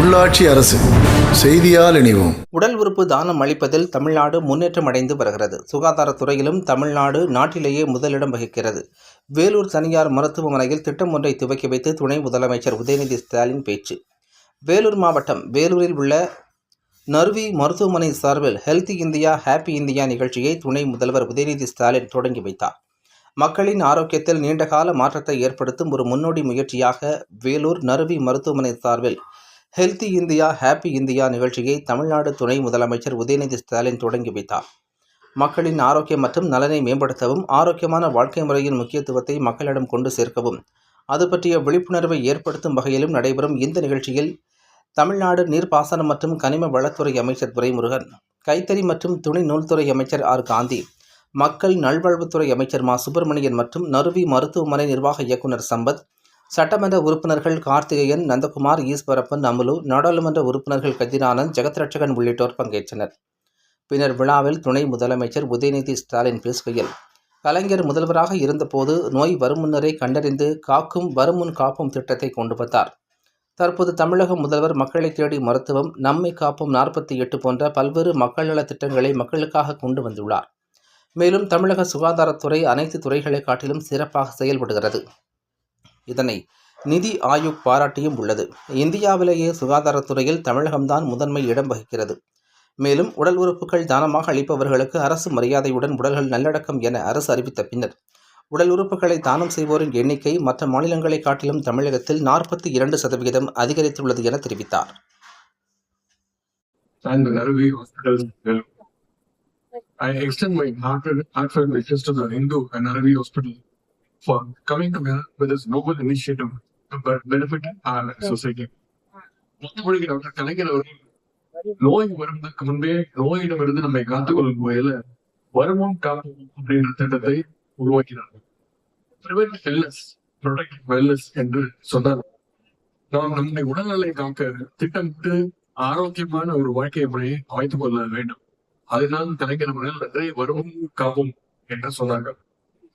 உள்ளாட்சி அரசு. செய்தியால் இணைவோம். உடல் உறுப்பு தானம் அளிப்பதில் தமிழ்நாடு முன்னேற்றம் அடைந்து வருகிறது. சுகாதாரத்துறையிலும் தமிழ்நாடு நாட்டிலேயே முதலிடம் வகிக்கிறது. வேலூர் தனியார் மருத்துவமனையில் திட்டம் ஒன்றை துவக்கி வைத்து துணை முதலமைச்சர் உதயநிதி ஸ்டாலின் பேச்சு. வேலூர் மாவட்டம் வேலூரில் உள்ள நர்வி மருத்துவமனை சார்பில் ஹெல்தி இந்தியா ஹாப்பி இந்தியா நிகழ்ச்சியை துணை முதல்வர் உதயநிதி ஸ்டாலின் தொடங்கி வைத்தார். மக்களின் ஆரோக்கியத்தில் நீண்டகால மாற்றத்தை ஏற்படுத்தும் ஒரு முன்னோடி முயற்சியாக வேலூர் நறுவி மருத்துவமனை சார்பில் ஹெல்தி இந்தியா ஹாப்பி இந்தியா நிகழ்ச்சியை தமிழ்நாடு துணை முதலமைச்சர் உதயநிதி ஸ்டாலின் தொடங்கி வைத்தார். மக்களின் ஆரோக்கியம் மற்றும் நலனை மேம்படுத்தவும் ஆரோக்கியமான வாழ்க்கை முறையின் முக்கியத்துவத்தை மக்களிடம் கொண்டு சேர்க்கவும் அது பற்றிய விழிப்புணர்வை ஏற்படுத்தும் வகையிலும் நடைபெறும் இந்த நிகழ்ச்சியில் தமிழ்நாடு நீர்ப்பாசனம் மற்றும் கனிம வளத்துறை அமைச்சர் துரைமுருகன் கைத்தறி மற்றும் துணி நூல்துறை அமைச்சர் ஆர். காந்தி மக்கள் நல்வாழ்வுத்துறை அமைச்சர் மா. சுப்பிரமணியன் மற்றும் நறுவி மருத்துவமனை நிர்வாக இயக்குனர் சம்பத் சட்டமன்ற உறுப்பினர்கள் கார்த்திகேயன் நந்தகுமார் ஈஸ்வரப்பன் அமுலு நாடாளுமன்ற உறுப்பினர்கள் கதிரானந்த் ஜெகத்ரட்சகன் உள்ளிட்டோர் பங்கேற்றனர். பின்னர் விழாவில் துணை முதலமைச்சர் உதயநிதி ஸ்டாலின் பேசுகையில் கலைஞர் முதல்வராக இருந்தபோது நோய் வரும் முன்னரே கண்டறிந்து காக்கும் வருமுன் காப்பும் திட்டத்தை கொண்டு வந்தார். தற்போது தமிழக முதல்வர் மக்களை தேடி மருத்துவம் நம்மை காப்போம் நாற்பத்தி எட்டு போன்ற பல்வேறு மக்கள் நலத் திட்டங்களை மக்களுக்காக கொண்டு வந்துள்ளார். மேலும் தமிழக சுகாதாரத்துறை அனைத்து துறைகளை காட்டிலும் சிறப்பாக செயல்படுகிறது. இதனை நிதி ஆயோக் பாராட்டியும் உள்ளது. இந்தியாவிலேயே சுகாதாரத்துறையில் தமிழகம்தான் முதன்மை இடம் வகிக்கிறது. மேலும் உடல் உறுப்புகள் தானமாக அளிப்பவர்களுக்கு அரசு மரியாதையுடன் உடல்கள் நல்லடக்கம் என அரசு அறிவித்த பின்னர் உடல் உறுப்புகளை தானம் செய்வோரின் எண்ணிக்கை மற்ற மாநிலங்களை காட்டிலும் தமிழகத்தில் நாற்பத்தி இரண்டு சதவிகிதம் அதிகரித்துள்ளது என தெரிவித்தார். and the Naravi Hospital. I extend my heartfelt heartfelt wishes to the Hindu and Naravi Hospital. For coming together with this noble initiative to be- benefit our society. மொத்தமொழிக்கு டாக்டர் கலைஞர் அவர்கள் நோய் வருவதற்கு முன்பே நோயிடமிருந்து நம்மை காத்துக்கொள்ளும் வகையில வருமுன் காப்போம் அப்படின்ற திட்டத்தை உருவாக்கினார்கள் என்று சொன்னார் நாம் நம்முடைய உடல்நலை காக்க திட்டமிட்டு ஆரோக்கியமான ஒரு வாழ்க்கை முறையை அமைத்துக் கொள்ள வேண்டும். அதனால் கலைஞர் அவர்கள் நன்றி வருமுன் காப்போம் என்று சொன்னார்கள்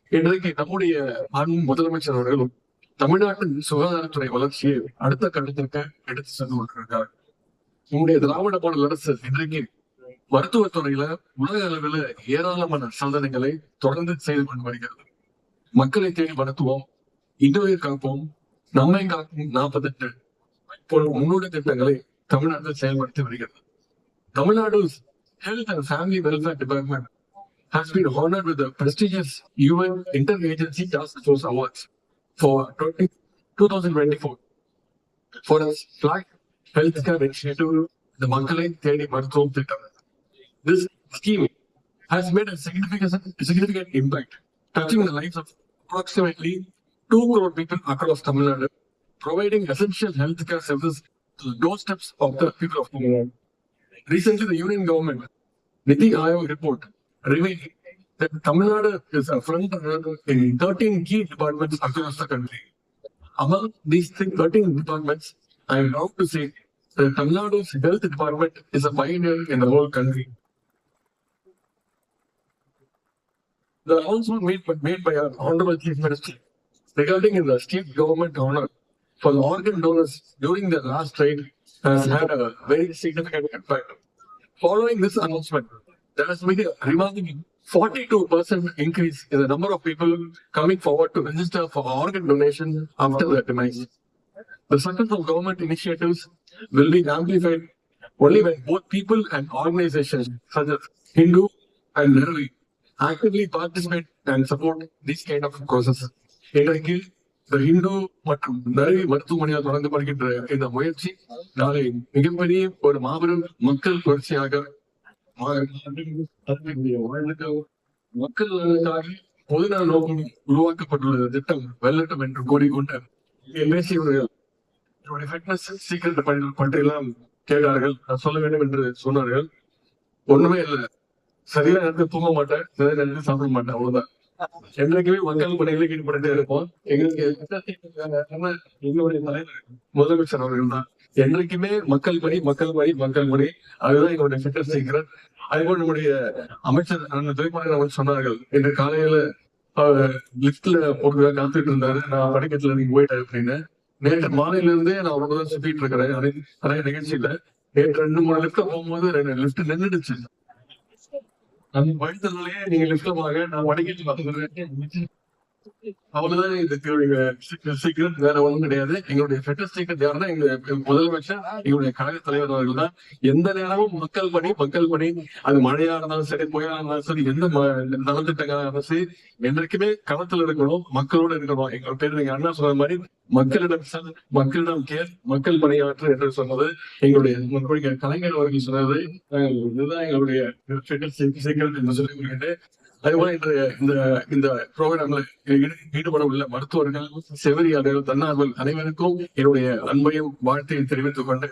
இன்றைக்கு நம்முடைய மாண்பு முதலமைச்சர் அவர்களும் தமிழ்நாட்டின் சுகாதாரத்துறை வளர்ச்சியை அடுத்த கட்டத்திற்கு எடுத்து சென்று கொண்டிருக்கிறார். நம்முடைய திராவிட மாடல் அரசு இன்றைக்கு மருத்துவத்துறையில உலக அளவில் ஏராளமான சாதனைகளை தொடர்ந்து செய்து கொண்டு வருகிறது. மக்களை தேடி மருத்துவம் இன்னுயிர் காப்போம் நம்மை காக்கும் நாற்பத்தெட்டு போன்ற முன்னோடி திட்டங்களை தமிழ்நாட்டில் செயல்படுத்தி வருகிறது. Tamil Nadu health and family welfare department has been honored with the prestigious UN Interagency Task Force Awards for 20, 2024 for its flag healthcare initiative, the Mankalai Tedi Marthom Thittam. This scheme has made a significant, significant impact, touching the lives of approximately 2 crore people across Tamil Nadu, providing essential healthcare services to the doorsteps of the people of Tamil Nadu. Recently, the Union government, Niti Aayog report, that Tamil Nadu is a front runner in 13 key departments across the country. Among these 13 departments, I am proud to say that Tamil Nadu's health department is a pioneer in the whole country. The announcement made, made by our Honorable Chief Minister regarding the state government honor for organ donors during the last trade has had a very significant impact. Following this announcement, there has been a remarkable 42% increase in the number of people coming forward to register for organ donation after their demise. The success of government initiatives will be amplified only when both people and organizations such as Hindu and Naravi actively participate and support these kind of processes. இன்றைக்கு இந்த இந்து மற்றும் நரவி மருத்துவமனையால் தொடர்ந்து வருகின்ற இந்த முயற்சி நாளை மிகப்பெரிய ஒரு மாபெரும் மக்கள் புரட்சியாக மக்கள் பொதுநல நோக்கம் உருவாக்கப்பட்டுள்ள திட்டம் வெல்லட்டும் என்று கூறிக்கொண்டு பேசியவர்கள் என்னுடைய ஃபிட்னஸ் சீக்கிரட் பற்றியெல்லாம் கேட்டார்கள். நான் சொல்ல வேண்டும் என்று சொன்னார்கள். ஒண்ணுமே இல்லை. சரியா நேரத்தில் தூங்க மாட்டேன். சரியான நேரத்தில் சாப்பிட மாட்டேன். அவ்வளவுதான். என்றைக்குமே மக்கள் பணிகளில் ஈடுபட்டுட்டே இருப்போம். எங்களுக்கு எங்களுடைய தலைவர் முதலமைச்சர் அவர்கள் தான். என்றைக்குமே மக்கள் பணி மக்கள் பணி மக்கள் பணி அதுதான் எங்களுடைய ஃபிட்னஸ் சீக்கிரம் அதுபோல் நம்முடைய அமைச்சர் அண்ணன் துரைமுருகன் சொன்னார்கள் இன்று காலையில லிப்ட்ல போட்டு காத்துட்டு இருந்தாரு. நான் படிக்கத்துல நீங்க போயிட்டேன் அப்படின்னு. நேற்று மாலையில இருந்தே நான் அவரோட தான் சுத்திட்டு இருக்கிறேன். நிறைய நிகழ்ச்சியில நேற்று ரெண்டு மூணு லிப்ட்ல போகும்போது ரெண்டு லிப்ட் நின்றுடுச்சு அந்த பயத்தினாலேயே நீங்க லிப்ட்ல போக நான் வடக்கிட்டு பார்த்துக்கிறேன். அவ்வளவுதான் இதுக்கு சீக்கிரம் வேற ஒன்றும் கிடையாது. எங்களுடைய ஃபெட்டஸ்ட் சீக்கிரம் யாருன்னா எங்களுடைய முதலமைச்சர் எங்களுடைய கழக தலைவர் அவர்கள் தான் எந்த நேரமும் மக்கள் பணி மக்கள் பணி அது மழையா இருந்தாலும் சரி புயலா இருந்தாலும் சரி எந்த ம- நலத்திட்டங்களா இருந்தாலும் சரி என்றைக்குமே களத்துல இருக்கணும் மக்களோட இருக்கணும். எங்க பேர் நீங்க அண்ணா சொன்ன மாதிரி மக்களிடம் சார் மக்களிடம் கேர் மக்கள் பணியாற்று என்று சொன்னது எங்களுடைய முன்படிக்க கலைஞர் அவர்கள் சொன்னது. அஹ் இதுதான் எங்களுடைய சீக்கிரம் என்று சொல்லி அதுபோல இன்று இந்த இந்த ப்ரோக்ராம்ல ஈடுபட உள்ள மருத்துவர்கள் செவிலியாளர்கள் தன்னார்வல் அனைவருக்கும் என்னுடைய அன்பையும் வாழ்த்தையும் தெரிவித்துக் கொண்டு